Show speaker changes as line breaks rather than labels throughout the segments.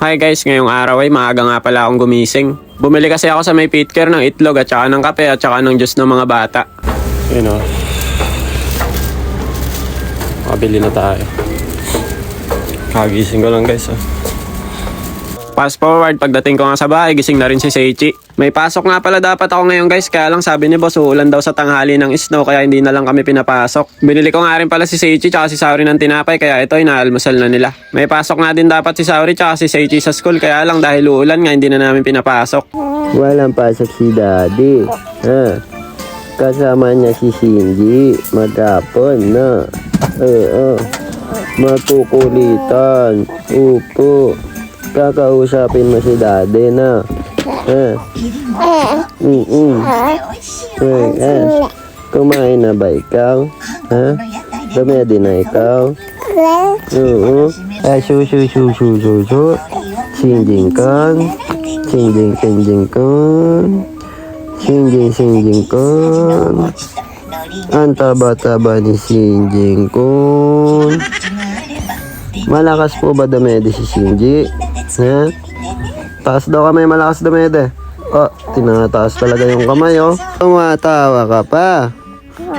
Hi guys, ngayong araw ay maaga nga pala akong gumising. Bumili kasi ako sa may pitker ng itlog at saka ng kape at saka ng juice ng mga bata. Yun o. Makabili na tayo. Kagising ko lang guys oh. Fast forward, pagdating ko nga sa bahay, gising na rin si Seichi. May pasok nga pala dapat ako ngayon guys, kaya lang sabi ni boss, uulan daw sa tanghali ng snow, kaya hindi na lang kami pinapasok. Binili ko nga rin pala si Seichi tsaka si Sauri ng tinapay, kaya ito, inaalmusal na nila. May pasok nga din dapat si Sauri tsaka si Seichi sa school, kaya lang dahil uulan nga, hindi na namin pinapasok.
Walang pasok si Daddy. Ha? Kasama niya si Cindy. Magapon na. Oo. Matukulitan. Upo. Kakausapin mo si Daddy na. Ha? Mm-mm. Hey, eh. Kumain na ba ikaw? Ha? Dumedi na ikaw? Oo. Ay, su, su, su, su, su, su. Sinjing kan. Sinjing, sinjing kan. Sinjing, sinjing kan. Ang taba-taba ni Sinjing kun. Malakas po ba dumedi si Sinji? Ha? Taas daw kamay, malakas dumedi. Oh, tinataas talaga yung kamay, oh. Tumatawa ka pa.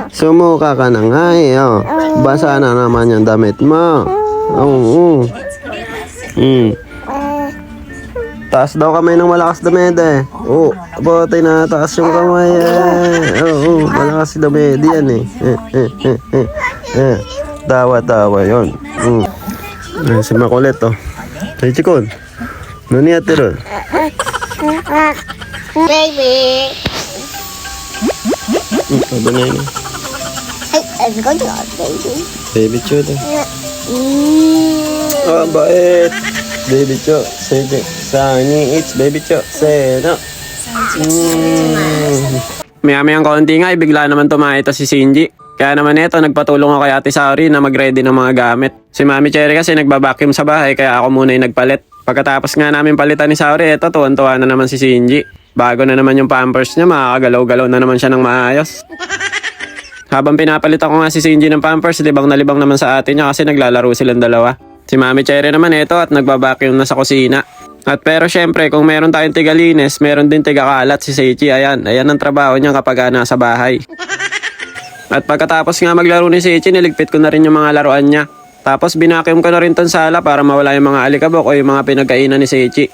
Sumuka ka na nga, eh, oh. Basa na naman yung damit mo. Oo. Mm. Taas daw kamay ng malakas dumede. Oo. Oh, po, tinataas yung kamay, eh. Oo, malakas si dumede yan, eh. Eh, eh, eh, eh. eh. Tawa-tawa yun. Mm. Si Makulit, oh. Hey, Chikon. Nani ate ron?
Baby.
Hmm, sabi na yun.
I'm going to baby.
Baby Cho, daw.
Mm.
Ah, bait. Baby Cho, sige. Sunny, it's Baby Cho. Seno. Mm. Maya-mayang kaunti nga, eh, bigla naman tumakita si Shinji. Kaya naman ito, nagpatulong ako kay Ate Saori na mag-ready ng mga gamit. Si Mami Cherry kasi nagbabacuum sa bahay, kaya ako muna yung nagpalit. Pagkatapos nga namin palitan ni Saori, ito, tuwan-tuwa na naman si Shinji. Bago na naman yung pampers niya, makakagalaw-galaw na naman siya ng maayos. Habang pinapalit ako nga si Shinji ng pampers, libang na libang naman sa atin niya kasi naglalaro silang dalawa. Si Mami Cherry naman ito at nagbabacuum na sa kusina. At pero syempre, kung meron tayong tigalinis, meron din tigakalat si Seichi. Ayan, ayan ang trabaho niya kapag nasa bahay. At pagkatapos nga maglaro ni Seichi, niligpit ko na rin yung mga laruan niya. Tapos binacuum ko na rin ton sala para mawala yung mga alikabok o yung mga pinagkainan ni Seichi.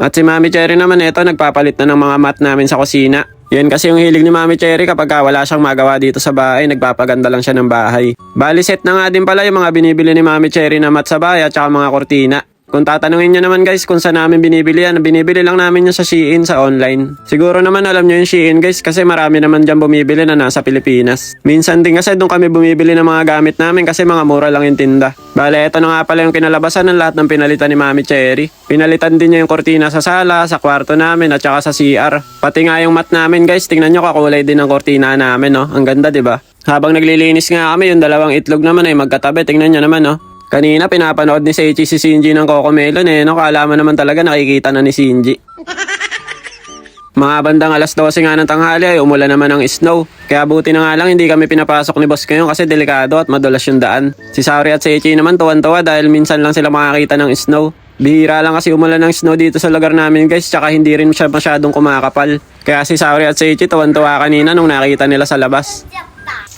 At si Mami Cherry naman ito, nagpapalit na ng mga mat namin sa kusina. Yan kasi yung hilig ni Mami Cherry kapag ka wala siyang magawa dito sa bahay, nagpapaganda lang siya ng bahay. Bali set na nga din pala yung mga binibili ni Mami Cherry na mat sa bahay at saka mga kortina. Kung tatanungin nyo naman guys kung saan namin binibili yan, binibili lang namin yung sa Shein sa online. Siguro naman alam nyo yung Shein guys kasi marami naman dyan bumibili na nasa Pilipinas. Minsan din kasi doon kami bumibili ng mga gamit namin kasi mga mura lang yung tinda. Bale, ito na nga pala yung kinalabasan ng lahat ng pinalitan ni Mami Cherry. Pinalitan din niya yung kortina sa sala, sa kwarto namin at saka sa CR. Pati nga yung mat namin guys, tingnan nyo kakulay din ng kortina namin no. Ang ganda ba? Habang naglilinis nga kami, yung dalawang itlog naman ay magkatabi. Tingnan nyo naman no. Kanina pinapanood ni Seichi si Shinji ng Coco eh. No, kala mo naman talaga nakikita na ni Shinji. Mga bandang alas 12 nga ng tanghali ay umulan naman ng snow. Kaya buti na nga lang hindi kami pinapasok ni boss ngayon kasi delikado at madulas yung daan. Si Sauri at Seichi naman tuwan-tuwa dahil minsan lang sila makakita ng snow. Bihira lang kasi umulan ng snow dito sa lugar namin guys tsaka hindi rin siya masyadong kumakapal. Kaya si Sauri at Seichi tuwan-tuwa kanina nung nakita nila sa labas.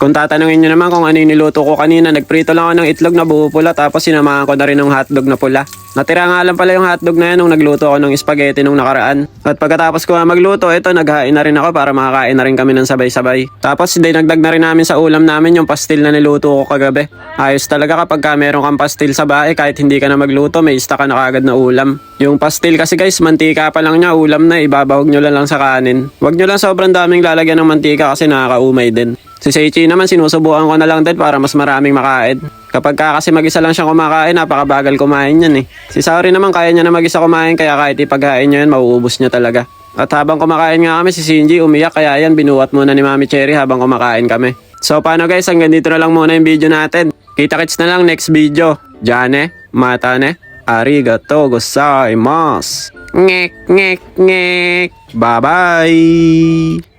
Kung tatanungin nyo naman kung ano yung niluto ko kanina, nagprito lang ako ng itlog na buo pula tapos sinamahan ko na rin ng hotdog na pula. Natira nga lang pala yung hotdog na yan nung nagluto ako ng spaghetti nung nakaraan. At pagkatapos ko magluto, ito naghain na rin ako para makakain na rin kami ng sabay-sabay. Tapos dinagdag na rin namin sa ulam namin yung pastil na niluto ko kagabi. Ayos talaga kapag ka meron kang pastil sa bahay kahit hindi ka na magluto, may ista ka na kagad na ulam. Yung pastil kasi guys, mantika pa lang niya, ulam na, ibabawag nyo lang, lang sa kanin. Huwag nyo lang sobrang daming lalagyan ng mantika kasi nakakaumay din. Si Seichi naman sinusubukan ko na lang din para mas maraming makain. Kapag ka kasi mag-isa lang siyang kumakain, napakabagal kumain yan eh. Si Saori naman kaya niya na mag-isa kumain kaya kahit ipaghain niya yan, mauubos niya talaga. At habang kumakain nga kami, si Shinji umiyak kaya yan binuhat muna ni Mami Cherry habang kumakain kami. So paano guys, hanggang dito na lang muna yung video natin. Kita-kits na lang next video. Jane, mata ne, arigato gozaimasu. Ngek, ngek, ngek. Bye-bye!